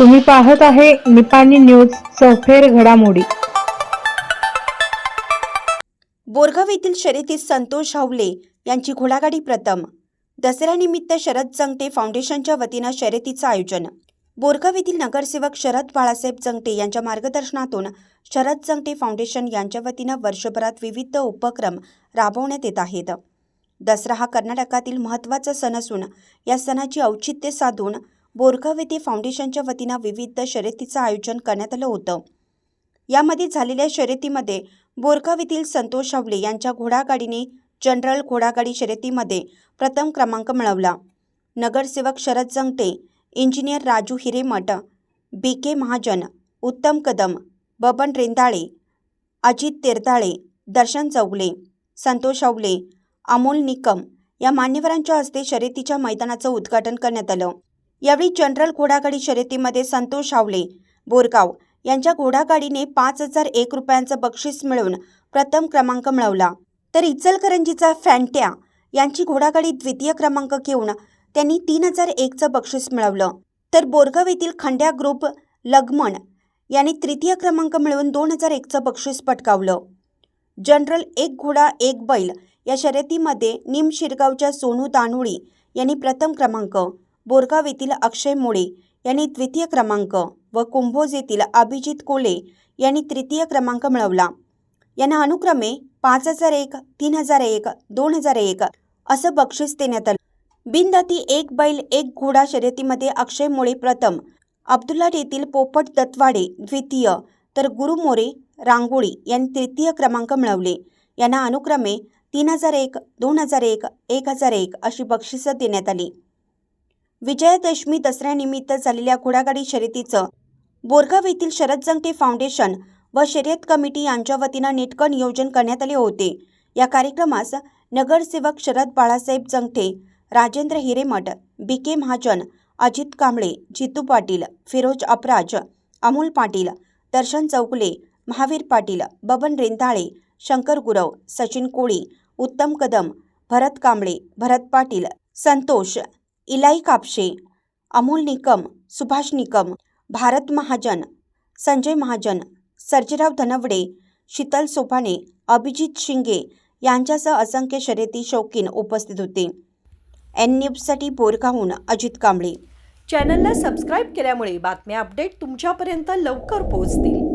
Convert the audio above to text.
तुम्ही पाहत आहे निपाणी न्यूज सफेर घडामोडी. बोरगाव येथील शर्यतीत संतोष हावले यांची घोडागाडी प्रथम. दसऱ्यानिमित्त शरद जंगटे फाउंडेशनच्या वतीनं शर्यतीचं आयोजन. बोरगाव येथील नगरसेवक शरद बाळासाहेब जंगटे यांच्या मार्गदर्शनातून शरद जंगटे फाउंडेशन यांच्या वतीनं वर्षभरात विविध उपक्रम राबवण्यात येत आहेत. दसरा हा कर्नाटकातील महत्त्वाचा सण असून या सणाची औचित्य साधून बोरगाव येथे फाउंडेशनच्या वतीनं विविध शर्यतीचं आयोजन करण्यात आलं होतं. यामध्ये झालेल्या शर्यतीमध्ये बोरगाव येथील संतोष आवले यांच्या घोडागाडीने जनरल घोडागाडी शर्यतीमध्ये प्रथम क्रमांक मिळवला. नगरसेवक Sharad Jangate engineer Raju Hiremath B K Mahajan Uttam Kadam Baban रेंदाळे Ajit तेरताळे दर्शन चौगले संतोष अवले अमोल निकम या मान्यवरांच्या हस्ते शर्यतीच्या मैदानाचं उद्घाटन करण्यात आलं. यावेळी जनरल घोडागाडी शर्यतीमध्ये संतोष आवले. बोरगाव यांच्या घोडागाडीने पाच हजार एक रुपयांचं बक्षीस मिळवून प्रथम क्रमांक मिळवला. तर इचलकरंजीचा फॅन्ट्या यांची घोडागाडी द्वितीय क्रमांक घेऊन त्यांनी तीन हजार एकचं बक्षीस मिळवलं. तर बोरगाव येथील खंड्या ग्रुप लगमण यांनी तृतीय क्रमांक मिळवून दोन हजार एकचं बक्षीस पटकावलं. जनरल एक घोडा एक बैल या शर्यतीमध्ये निम शिरगावच्या सोनू दानुळी यांनी प्रथम क्रमांक बोरगाव येथील अक्षय मोळे यांनी द्वितीय क्रमांक व कुंभोज येथील अभिजित कोले यांनी तृतीय क्रमांक मिळवला. यांना अनुक्रमे पाच हजार एक तीन हजार एक दोन हजार एक असं बक्षीस देण्यात आलं. बिनदाती एक बैल एक घोडा शर्यतीमध्ये अक्षय मोळे प्रथम अब्दुल्लाट येथील पोपट दत्वाडे द्वितीय तर गुरु मोरे रांगोळी यांनी तृतीय क्रमांक मिळवले. यांना अनुक्रमे तीन हजार एक दोन हजार एक एक हजार एक अशी बक्षिसं देण्यात आली. विजयादशमी दसऱ्यानिमित्त झालेल्या घोडागाडी शर्यतीचं बोरगाव येथील शरद जंगटे फाउंडेशन व शर्यत कमिटी यांच्या वतीनं नेटकं नियोजन करण्यात आले होते. या कार्यक्रमास नगरसेवक शरद बाळासाहेब जंगठे राजेंद्र हिरेमठ बी के महाजन अजित कांबळे जितू पाटील फिरोज अपराज अमोल पाटील दर्शन चौगुले महावीर पाटील बबन रेंदाळे शंकर गुरव सचिन कोळी उत्तम कदम भरत कांबळे भरत पाटील संतोष इलाई कापशे अमोल निकम सुभाष निकम भारत महाजन संजय महाजन सर्जेराव धनवडे शीतल सोपाने अभिजित शिंगे यांच्यासह असंख्य शर्यती शौकीन उपस्थित होते. एन न्यूजसाठी बोरगाहून अजित कांबळे. चॅनलला सबस्क्राईब केल्यामुळे बातम्या अपडेट तुमच्यापर्यंत लवकर पोहोचतील.